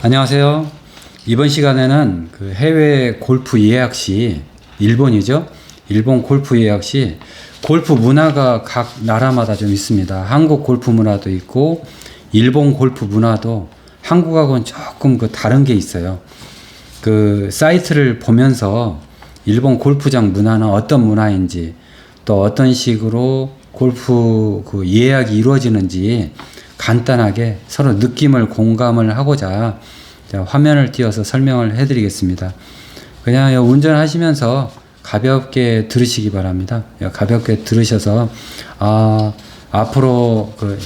안녕하세요. 이번 시간에는 그 해외 골프 예약 시 일본이죠. 일본 골프 예약 시 골프 문화가 각 나라마다 좀 있습니다. 한국 골프 문화도 있고 일본 골프 문화도 한국하고는 조금 그 다른 게 있어요. 그 사이트를 보면서 일본 골프장 문화는 어떤 문화인지 또 어떤 식으로 골프 그 예약이 이루어지는지 간단하게 서로 느낌을 공감을 하고자 자, 화면을 띄워서 설명을 해드리겠습니다. 그냥 운전하시면서 가볍게 들으시기 바랍니다. 가볍게 들으셔서 아 앞으로 그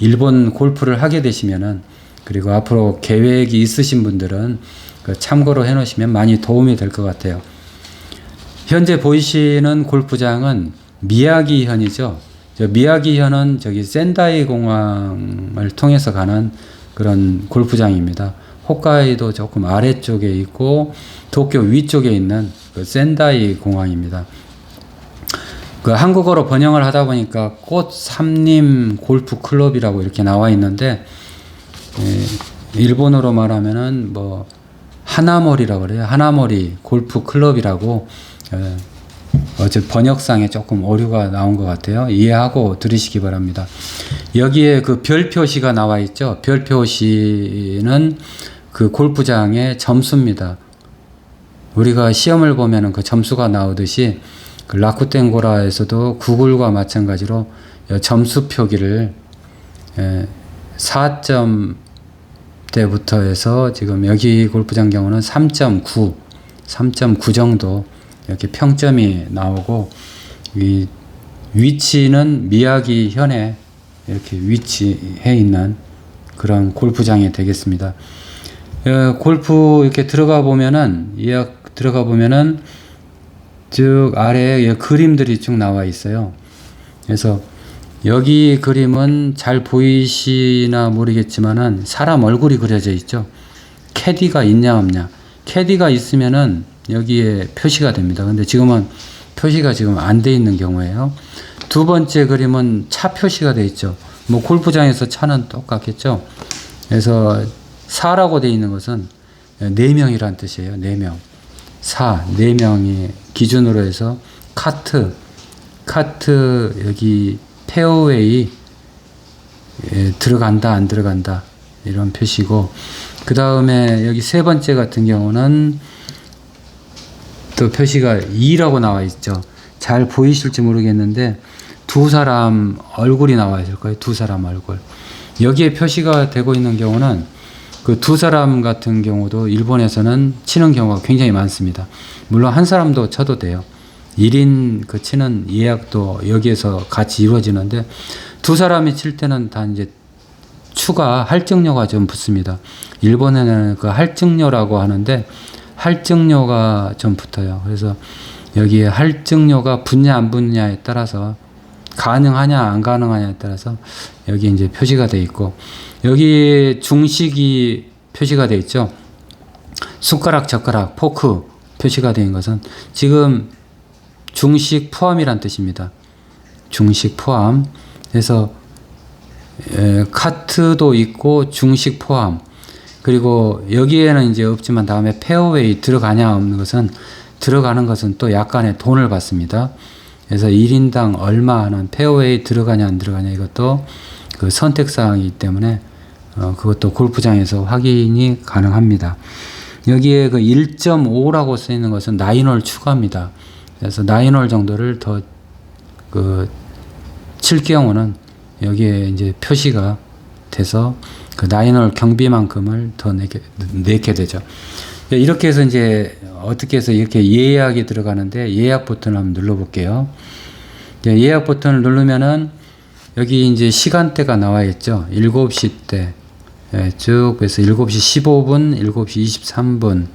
일본 골프를 하게 되시면은 그리고 앞으로 계획이 있으신 분들은 그 참고로 해놓으시면 많이 도움이 될 것 같아요. 현재 보이시는 골프장은 미야기현이죠. 저 미야기현은 저기 센다이 공항을 통해서 가는 그런 골프장입니다. 홋카이도 조금 아래쪽에 있고 도쿄 위쪽에 있는 그 센다이 공항입니다. 그 한국어로 번역을 하다 보니까 꽃 삼림 골프 클럽이라고 이렇게 나와 있는데 예, 일본어로 말하면은 뭐 하나머리라고 그래요. 하나머리 골프 클럽이라고 예, 어제 번역상에 조금 오류가 나온 것 같아요. 이해하고 들으시기 바랍니다. 여기에 그 별 표시가 나와 있죠. 별 표시는 그 골프장의 점수입니다. 우리가 시험을 보면은 그 점수가 나오듯이 그 라쿠텐고라에서도 구글과 마찬가지로 점수 표기를 4점 대부터 해서 지금 여기 골프장 경우는 3.9, 3.9 정도 이렇게 평점이 나오고 이 위치는 미야기 현에 이렇게 위치해 있는 그런 골프장이 되겠습니다. 어, 골프 이렇게 들어가 보면은 예약 들어가 보면은 쭉 아래에 그림들이 쭉 나와 있어요. 그래서 여기 그림은 잘 보이시나 모르겠지만은 사람 얼굴이 그려져 있죠. 캐디가 있냐 없냐. 캐디가 있으면은 여기에 표시가 됩니다. 근데 지금은 표시가 지금 안 돼 있는 경우에요. 두 번째 그림은 차 표시가 돼 있죠. 뭐 골프장에서 차는 똑같겠죠. 그래서 4라고 돼 있는 것은 4명이란 뜻이에요. 4명. 4, 4명이 기준으로 해서 카트, 카트 여기 페어웨이 예, 들어간다 안 들어간다 이런 표시고 그 다음에 여기 세 번째 같은 경우는 또 표시가 2라고 나와 있죠. 잘 보이실지 모르겠는데 두 사람 얼굴이 나와 있을 거예요. 두 사람 얼굴. 여기에 표시가 되고 있는 경우는 그 두 사람 같은 경우도 일본에서는 치는 경우가 굉장히 많습니다. 물론 한 사람도 쳐도 돼요. 1인 그 치는 예약도 여기에서 같이 이루어지는데 두 사람이 칠 때는 다 이제 추가 할증료가 좀 붙습니다. 일본에는 그 할증료라고 하는데 할증료가 좀 붙어요. 그래서 여기에 할증료가 붙냐 안 붙냐에 따라서 가능하냐 안 가능하냐에 따라서 여기 이제 표시가 돼 있고 여기 중식이 표시가 돼 있죠. 숟가락, 젓가락, 포크 표시가 된 것은 지금 중식 포함이란 뜻입니다. 중식 포함. 그래서 에, 카트도 있고 중식 포함. 그리고 여기에는 이제 없지만 다음에 페어웨이 들어가냐 없는 것은 들어가는 것은 또 약간의 돈을 받습니다. 그래서 1인당 얼마 하는 페어웨이 들어가냐 안 들어가냐 이것도 그 선택 사항이기 때문에 어, 그것도 골프장에서 확인이 가능합니다. 여기에 그 1.5라고 써 있는 것은 나인홀 추가입니다. 그래서 나인홀 정도를 더그 칠 경우는 여기에 이제 표시가 돼서 그 나인홀 경비만큼을 더 내게, 내게 되죠. 이렇게 해서 이제 어떻게 해서 이렇게 예약이 들어가는데 예약 버튼을 한번 눌러볼게요. 예약 버튼을 누르면은 여기 이제 시간대가 나와 있죠. 7시 때. 예, 쭉 그래서 7시 15분, 7시 23분,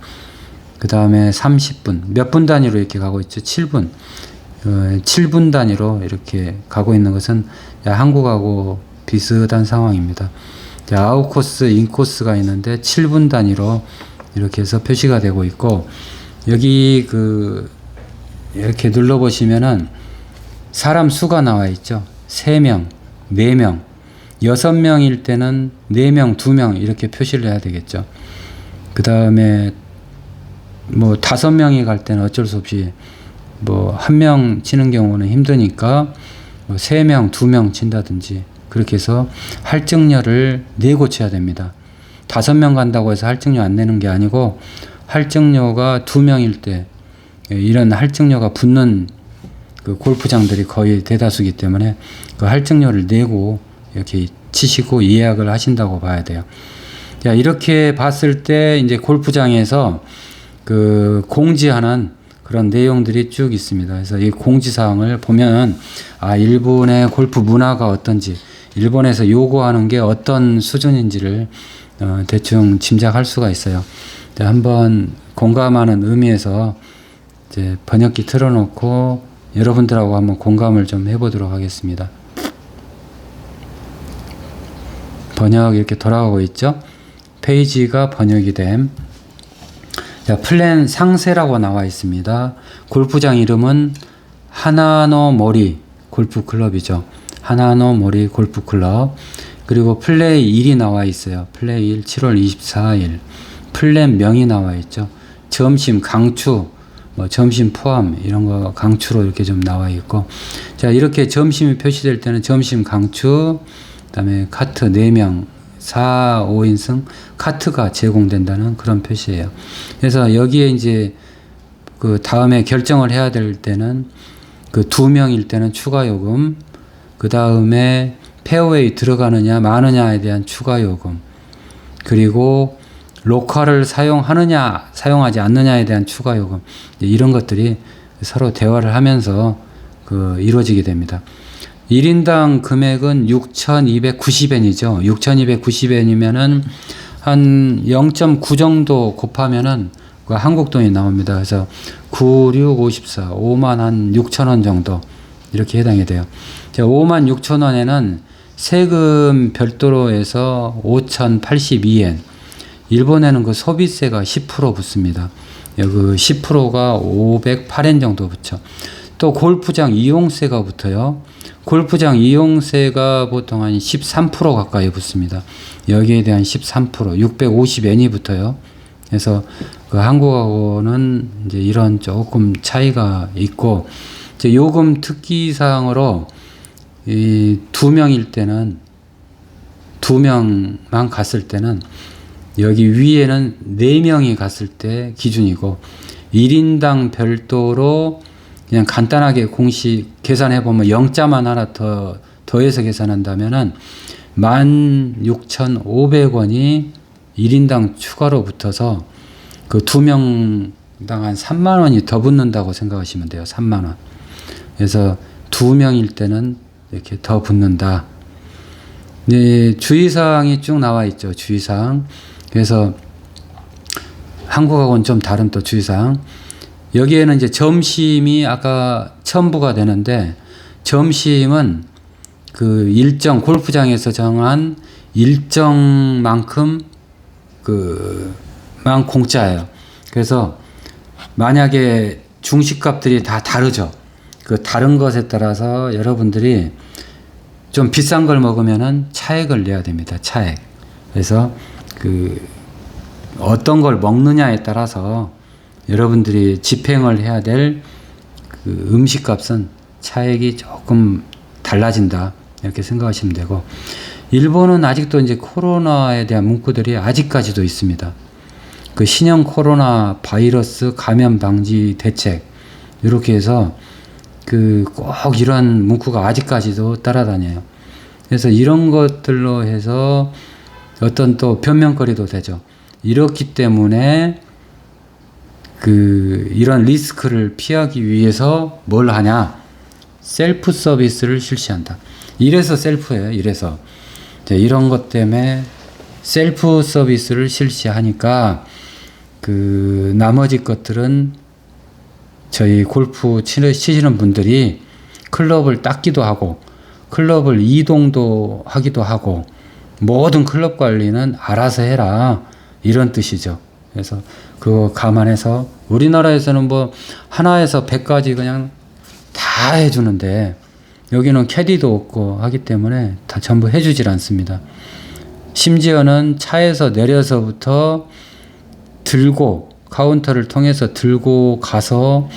그 다음에 30분, 몇 분 단위로 이렇게 가고 있죠. 7분. 어, 7분 단위로 이렇게 가고 있는 것은 한국하고 비슷한 상황입니다. 아웃코스, 인코스가 있는데 7분 단위로 이렇게 해서 표시가 되고 있고, 여기 그, 이렇게 눌러 보시면은 사람 수가 나와 있죠. 3명, 4명. 여섯 명일 때는 네 명, 두명 이렇게 표시를 해야 되겠죠. 그 다음에 뭐 다섯 명이 갈 때는 어쩔 수 없이 뭐 한 명 치는 경우는 힘드니까 뭐세 명, 두명 친다든지 그렇게 해서 할증료를 내고 쳐야 됩니다. 다섯 명 간다고 해서 할증료 안 내는 게 아니고 할증료가 두 명일 때 예, 이런 할증료가 붙는 그 골프장들이 거의 대다수기 때문에 그 할증료를 내고 이렇게 치시고 예약을 하신다고 봐야 돼요. 자, 이렇게 봤을 때 이제 골프장에서 그 공지하는 그런 내용들이 쭉 있습니다. 그래서 이 공지 사항을 보면 아, 일본의 골프 문화가 어떤지, 일본에서 요구하는 게 어떤 수준인지를 어, 대충 짐작할 수가 있어요. 자, 한번 공감하는 의미에서 이제 번역기 틀어놓고 여러분들하고 한번 공감을 좀 해보도록 하겠습니다. 번역 이렇게 돌아가고 있죠. 페이지가 번역이 됨. 자, 플랜 상세라고 나와 있습니다. 골프장 이름은 하나노 모리 골프 클럽이죠. 하나노 모리 골프 클럽. 그리고 플레이 일이 나와 있어요. 플레이 일 7월 24일. 플랜 명이 나와 있죠. 점심 강추 뭐 점심 포함 이런 거 강추로 이렇게 좀 나와 있고 자 이렇게 점심이 표시될 때는 점심 강추 그다음에 카트 4명 4, 5인승 카트가 제공된다는 그런 표시예요. 그래서 여기에 이제 그 다음에 결정을 해야 될 때는 그 두 명일 때는 추가 요금, 그 다음에 페어웨이 들어가느냐 마느냐에 대한 추가 요금, 그리고 로컬을 사용하느냐 사용하지 않느냐에 대한 추가 요금 이런 것들이 서로 대화를 하면서 그 이루어지게 됩니다. 1인당 금액은 6,290엔이죠. 6,290엔이면은 한 0.9 정도 곱하면은 그 한국 돈이 나옵니다. 그래서 9, 6, 54, 5만 한 6천 원 정도 이렇게 해당이 돼요. 5만 6천 원에는 세금 별도로 해서 5,082엔. 일본에는 그 소비세가 10% 붙습니다. 그 10%가 508엔 정도 붙죠. 또 골프장 이용세가 붙어요. 골프장 이용세가 보통 한 13% 가까이 붙습니다. 여기에 대한 13% 650엔이 붙어요. 그래서 그 한국하고는 이제 이런 조금 차이가 있고 이제 요금 특기 사항으로 이 두 명일 때는 두 명만 갔을 때는 여기 위에는 네 명이 갔을 때 기준이고 1인당 별도로 그냥 간단하게 공식 계산해 보면 0자만 하나 더 더해서 계산한다면은 16,500원이 1인당 추가로 붙어서 그 두 명당 한 3만 원이 더 붙는다고 생각하시면 돼요. 3만 원. 그래서 두 명일 때는 이렇게 더 붙는다. 네, 주의사항이 쭉 나와 있죠. 주의사항. 그래서 한국하고는 좀 다른 또 주의사항. 여기에는 이제 점심이 아까 첨부가 되는데 점심은 그 일정 골프장에서 정한 일정만큼 그만 공짜예요. 그래서 만약에 중식값들이 다 다르죠. 그 다른 것에 따라서 여러분들이 좀 비싼 걸 먹으면은 차액을 내야 됩니다. 차액. 그래서 그 어떤 걸 먹느냐에 따라서 여러분들이 집행을 해야 될 그 음식값은 차액이 조금 달라진다 이렇게 생각하시면 되고 일본은 아직도 이제 코로나에 대한 문구들이 아직까지도 있습니다. 그 신형 코로나 바이러스 감염 방지 대책 이렇게 해서 그 꼭 이런 문구가 아직까지도 따라다녀요. 그래서 이런 것들로 해서 어떤 또 변명거리도 되죠. 이렇기 때문에 그 이런 리스크를 피하기 위해서 뭘 하냐? 셀프 서비스를 실시한다. 이래서 셀프예요. 이래서 이런 것 때문에 셀프 서비스를 실시하니까 그 나머지 것들은 저희 골프 치시는 분들이 클럽을 닦기도 하고 클럽을 이동도 하기도 하고 모든 클럽 관리는 알아서 해라 이런 뜻이죠. 그래서 그거 감안해서 우리나라에서는 뭐 하나에서 백까지 그냥 다 해주는데 여기는 캐디도 없고 하기 때문에 다 전부 해주질 않습니다. 심지어는 차에서 내려서부터 들고 카운터를 통해서 들고 가서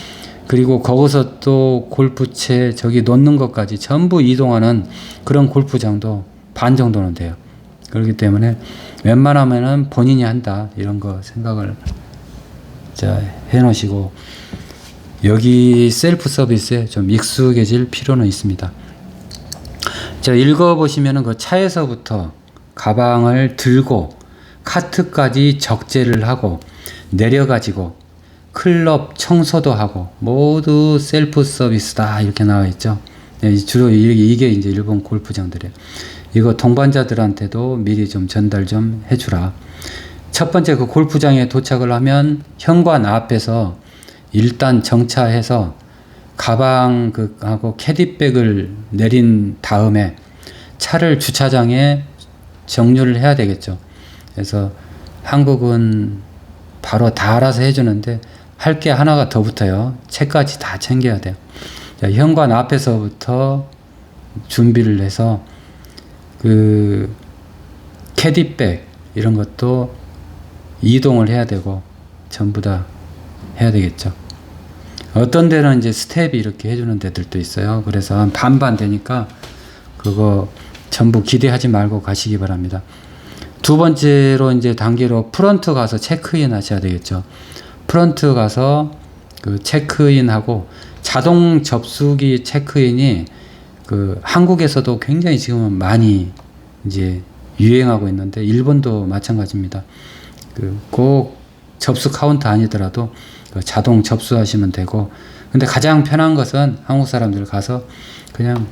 그리고 거기서 또 골프채 저기 놓는 것까지 전부 이동하는 그런 골프장도 반 정도는 돼요. 그렇기 때문에 웬만하면은 본인이 한다 이런 거 생각을 자 해놓으시고 여기 셀프 서비스에 좀 익숙해질 필요는 있습니다. 자 읽어보시면은 그 차에서부터 가방을 들고 카트까지 적재를 하고 내려가지고 클럽 청소도 하고 모두 셀프 서비스다 이렇게 나와 있죠. 네, 주로 이게, 이제 일본 골프장들이에요. 이거 동반자들한테도 미리 좀 전달 좀 해주라. 첫 번째 그 골프장에 도착을 하면 현관 앞에서 일단 정차해서 가방 그 하고 캐디백을 내린 다음에 차를 주차장에 정류를 해야 되겠죠. 그래서 한국은 바로 다 알아서 해주는데 할 게 하나가 더 붙어요. 책까지 다 챙겨야 돼요. 자, 현관 앞에서부터 준비를 해서 그 캐디백 이런 것도 이동을 해야 되고 전부 다 해야 되겠죠. 어떤 데는 이제 스텝이 이렇게 해주는 데들도 있어요. 그래서 한 반반 되니까 그거 전부 기대하지 말고 가시기 바랍니다. 두 번째로 이제 단계로 프런트 가서 체크인 하셔야 되겠죠. 프런트 가서 그 체크인하고 자동 접수기 체크인이 그 한국에서도 굉장히 지금은 많이 이제 유행하고 있는데 일본도 마찬가지입니다. 그꼭 접수 카운터 아니더라도 그 자동 접수하시면 되고 근데 가장 편한 것은 한국 사람들 가서 그냥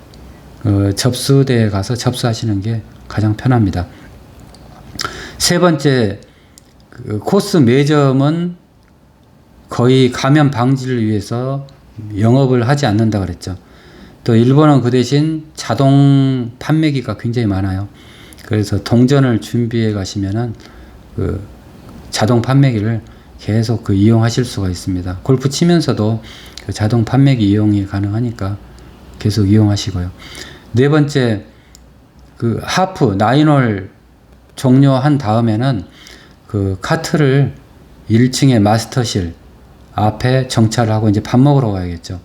어, 접수대에 가서 접수하시는 게 가장 편합니다. 세 번째 그 코스 매점은 거의 감염 방지를 위해서 영업을 하지 않는다 그랬죠. 또 일본은 그 대신 자동 판매기가 굉장히 많아요. 그래서 동전을 준비해 가시면은 그 자동 판매기를 계속 그 이용하실 수가 있습니다. 골프 치면서도 그 자동 판매기 이용이 가능하니까 계속 이용하시고요. 네 번째 그 하프 나인홀 종료한 다음에는 그 카트를 1층의 마스터실 앞에 정차를 하고 이제 밥 먹으러 가야겠죠.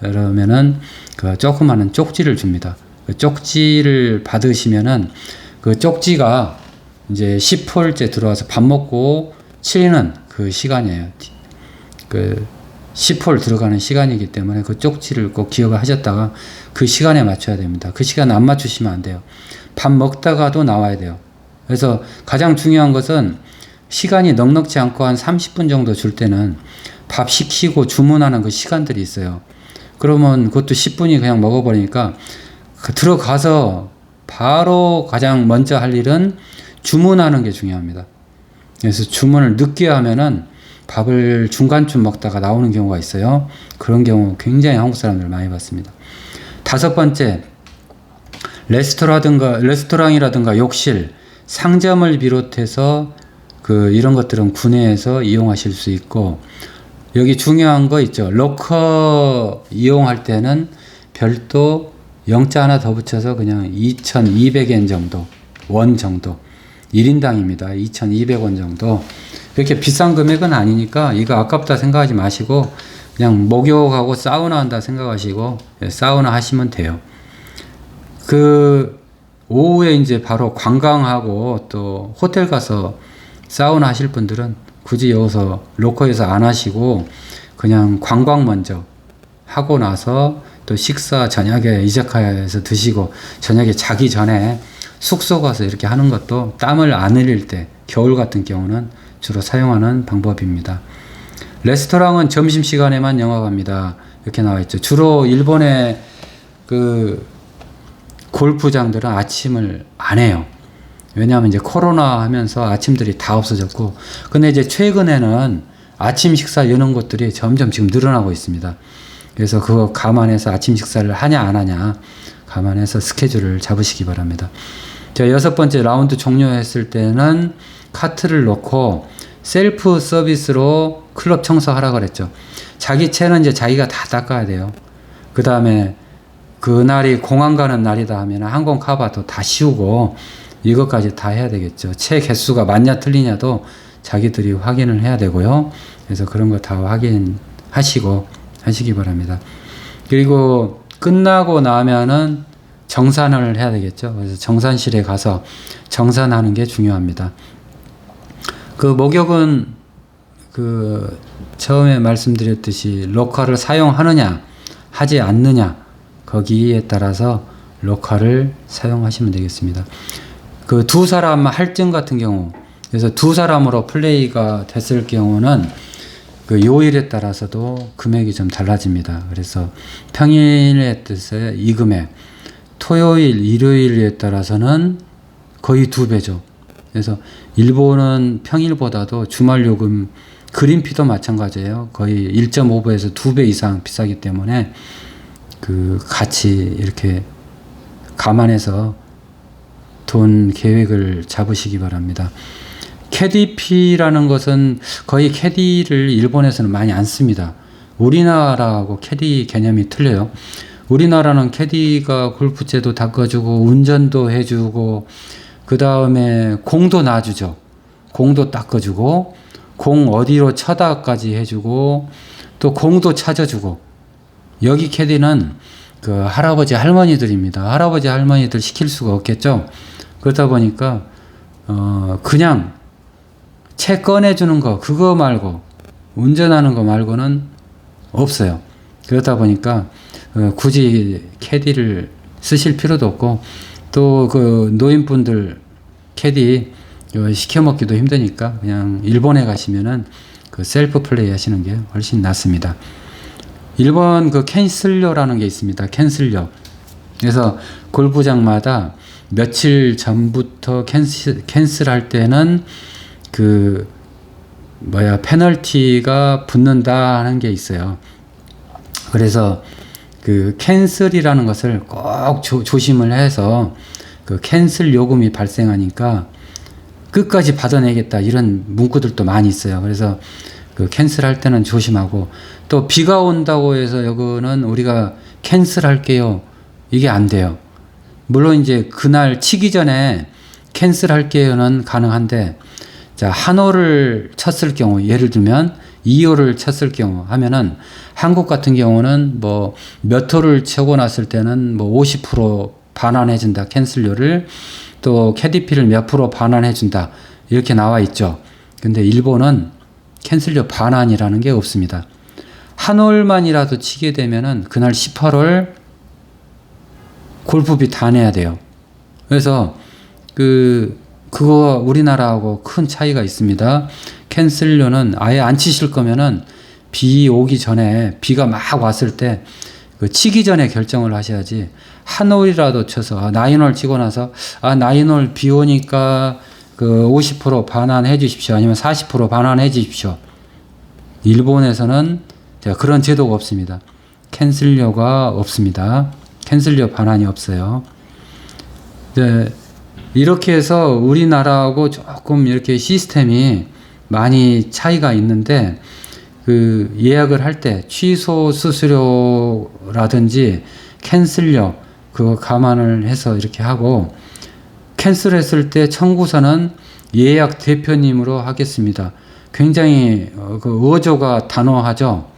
그러면은 그 조그마한 쪽지를 줍니다. 그 쪽지를 받으시면은 그 쪽지가 이제 10홀째 들어와서 밥 먹고 치리는 그 시간이에요. 그 10홀 들어가는 시간이기 때문에 그 쪽지를 꼭 기억을 하셨다가 그 시간에 맞춰야 됩니다. 그 시간 안 맞추시면 안 돼요. 밥 먹다가도 나와야 돼요. 그래서 가장 중요한 것은 시간이 넉넉지 않고 한 30분 정도 줄 때는 밥 시키고 주문하는 그 시간들이 있어요. 그러면 그것도 10분이 그냥 먹어버리니까 그 들어가서 바로 가장 먼저 할 일은 주문하는 게 중요합니다. 그래서 주문을 늦게 하면은 밥을 중간쯤 먹다가 나오는 경우가 있어요. 그런 경우 굉장히 한국 사람들 많이 봤습니다. 다섯 번째, 레스토라든가, 레스토랑이라든가 욕실, 상점을 비롯해서 그 이런 것들은 구내에서 이용하실 수 있고, 여기 중요한 거 있죠. 로커 이용할 때는 별도 영자 하나 더 붙여서 그냥 2,200엔 정도, 원 정도. 1인당입니다. 2,200원 정도. 그렇게 비싼 금액은 아니니까 이거 아깝다 생각하지 마시고 그냥 목욕하고 사우나 한다 생각하시고 예, 사우나 하시면 돼요. 그 이제 바로 관광하고 또 호텔 가서 사우나 하실 분들은 굳이 여기서 로커에서 안 하시고 그냥 관광 먼저 하고 나서 또 식사 저녁에 이자카야에서 드시고 저녁에 자기 전에 숙소 가서 이렇게 하는 것도 땀을 안 흘릴 때 겨울 같은 경우는 주로 사용하는 방법입니다. 레스토랑은 점심 시간에만 영업합니다. 이렇게 나와 있죠. 주로 일본의 그 골프장들은 아침을 안 해요. 왜냐하면 이제 코로나 하면서 아침들이 다 없어졌고, 근데 이제 최근에는 아침 식사 여는 곳들이 점점 지금 늘어나고 있습니다. 그래서 그거 감안해서 아침 식사를 하냐 안 하냐 감안해서 스케줄을 잡으시기 바랍니다. 자, 여섯 번째 라운드 종료했을 때는 카트를 놓고 셀프 서비스로 클럽 청소하라 그랬죠. 자기 채는 이제 자기가 다 닦아야 돼요. 그 다음에 그날이 공항 가는 날이다 하면 항공 카바도 다 씌우고 이것까지 다 해야 되겠죠. 체 개수가 맞냐 틀리냐도 자기들이 확인을 해야 되고요. 그래서 그런 거 다 확인하시고 하시기 바랍니다. 그리고 끝나고 나면은 정산을 해야 되겠죠. 그래서 정산실에 가서 정산하는 게 중요합니다. 그 목욕은 그 처음에 말씀드렸듯이 로컬을 사용하느냐 하지 않느냐 거기에 따라서 로컬을 사용하시면 되겠습니다. 그 두 사람 할증 같은 경우 그래서 두 사람으로 플레이가 됐을 경우는 그 요일에 따라서도 금액이 좀 달라집니다. 그래서 평일에 뜻에 이 금액, 토요일, 일요일에 따라서는 거의 두 배죠. 그래서 일본은 평일보다도 주말 요금 그린피도 마찬가지예요. 거의 1.5배에서 2배 이상 비싸기 때문에 그 같이 이렇게 감안해서 돈 계획을 잡으시기 바랍니다. 캐디피라는 것은 거의 캐디를 일본에서는 많이 안 씁니다. 우리나라하고 캐디 개념이 틀려요. 우리나라는 캐디가 골프채도 닦아주고 운전도 해주고 그 다음에 공도 놔주죠. 공도 닦아주고 공 어디로 쳐다까지 해주고 또 공도 찾아주고 여기 캐디는 그 할아버지 할머니들입니다. 할아버지 할머니들 시킬 수가 없겠죠. 그러다 보니까 어 그냥 채 꺼내주는 거 그거 말고 운전하는 거 말고는 없어요. 그러다 보니까 어, 굳이 캐디를 쓰실 필요도 없고 또 그 노인분들 캐디 어, 시켜 먹기도 힘드니까 그냥 일본에 가시면은 그 셀프 플레이 하시는 게 훨씬 낫습니다. 일본 그 캔슬료라는 게 있습니다. 캔슬료. 그래서 골프장마다 며칠 전부터 캔슬, 캔슬할 때는 그 뭐야 페널티가 붙는다 하는 게 있어요. 그래서 그 캔슬이라는 것을 꼭 조, 조심을 해서 그 캔슬 요금이 발생하니까 끝까지 받아내겠다 이런 문구들도 많이 있어요. 그래서 그 캔슬할 때는 조심하고 또 비가 온다고 해서 여기는 우리가 캔슬할게요. 이게 안 돼요. 물론 이제 그날 치기 전에 캔슬할게요는 가능한데 자, 한 호를 쳤을 경우, 예를 들면 2호를 쳤을 경우 하면은 한국 같은 경우는 뭐 몇 호를 쳐고 났을 때는 뭐 50% 반환해 준다, 캔슬료를. 또 캐디피를 몇 프로 반환해 준다. 이렇게 나와 있죠. 근데 일본은 캔슬료 반환이라는 게 없습니다. 한 홀만이라도 치게 되면은 그날 18홀 골프비 다 내야 돼요. 그래서 그 그거 우리나라하고 큰 차이가 있습니다. 캔슬료는 아예 안 치실 거면은 비 오기 전에 비가 막 왔을 때 그 치기 전에 결정을 하셔야지 한 홀이라도 쳐서 아, 나인홀 치고 나서 아 나인홀 비 오니까 그 50% 반환해 주십시오 아니면 40% 반환해 주십시오. 일본에서는 제가 그런 제도가 없습니다. 캔슬료가 없습니다. 캔슬료 반환이 없어요. 네, 이렇게 해서 우리나라하고 조금 이렇게 시스템이 많이 차이가 있는데 그 예약을 할 때 취소 수수료라든지 캔슬료 그거 감안을 해서 이렇게 하고 캔슬했을 때 청구서는 예약 대표님으로 하겠습니다. 굉장히 어, 그 어조가 단호하죠.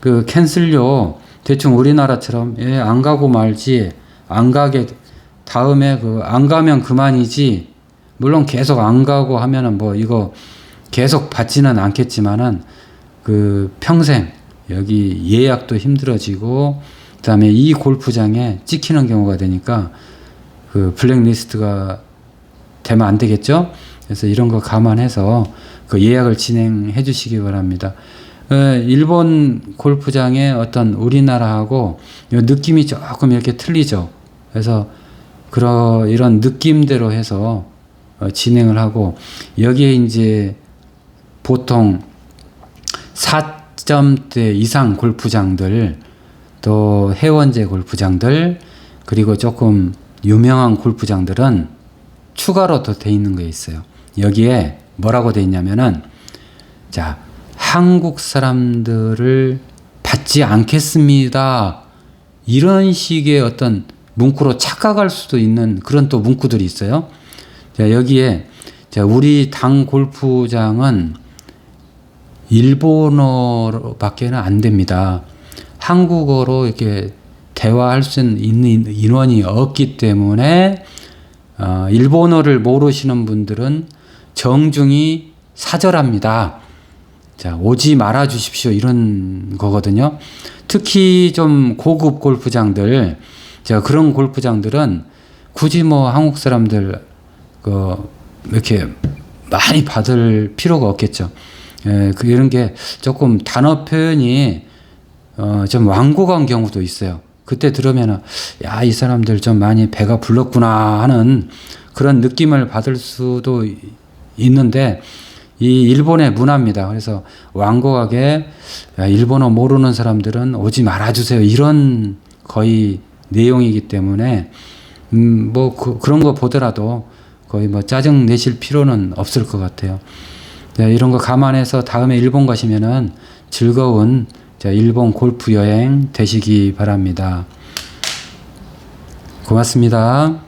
그 캔슬료 대충 우리나라처럼 예, 안 가고 말지 안 가게 다음에 그 안 가면 그만이지 물론 계속 안 가고 하면은 뭐 이거 계속 받지는 않겠지만은 그 평생 여기 예약도 힘들어지고 그다음에 이 골프장에 찍히는 경우가 되니까 그 블랙리스트가 되면 안 되겠죠. 그래서 이런 거 감안해서 그 예약을 진행해 주시기 바랍니다. 어, 일본 골프장의 어떤 우리나라하고 느낌이 조금 이렇게 틀리죠. 그래서 그런 이런 느낌대로 해서 어, 진행을 하고 여기에 이제 보통 4점대 이상 골프장들 또 해원제 골프장들 그리고 조금 유명한 골프장들은 추가로 더 돼 있는 게 있어요. 여기에 뭐라고 돼 있냐면은 자 한국 사람들을 받지 않겠습니다. 이런 식의 어떤 문구로 착각할 수도 있는 그런 또 문구들이 있어요. 자, 여기에 자, 우리 당 골프장은 일본어로밖에는 안 됩니다. 한국어로 이렇게 대화할 수 있는 인원이 없기 때문에 어, 일본어를 모르시는 분들은 정중히 사절합니다. 자, 오지 말아 주십시오. 이런 거거든요. 특히 좀 고급 골프장들, 자, 그런 골프장들은 굳이 뭐 한국 사람들, 그, 이렇게 많이 받을 필요가 없겠죠. 예, 그, 이런 게 조금 단어 표현이, 어, 좀 완곡한 경우도 있어요. 그때 들으면은, 야, 이 사람들 좀 많이 배가 불렀구나 하는 그런 느낌을 받을 수도 이- 있는데, 이 일본의 문화입니다. 그래서 완곡하게 야, 일본어 모르는 사람들은 오지 말아주세요. 이런 거의 내용이기 때문에 음, 뭐 그, 그런 거 보더라도 거의 뭐 짜증 내실 필요는 없을 것 같아요. 자, 이런 거 감안해서 다음에 일본 가시면은 즐거운 자, 일본 골프 여행 되시기 바랍니다. 고맙습니다.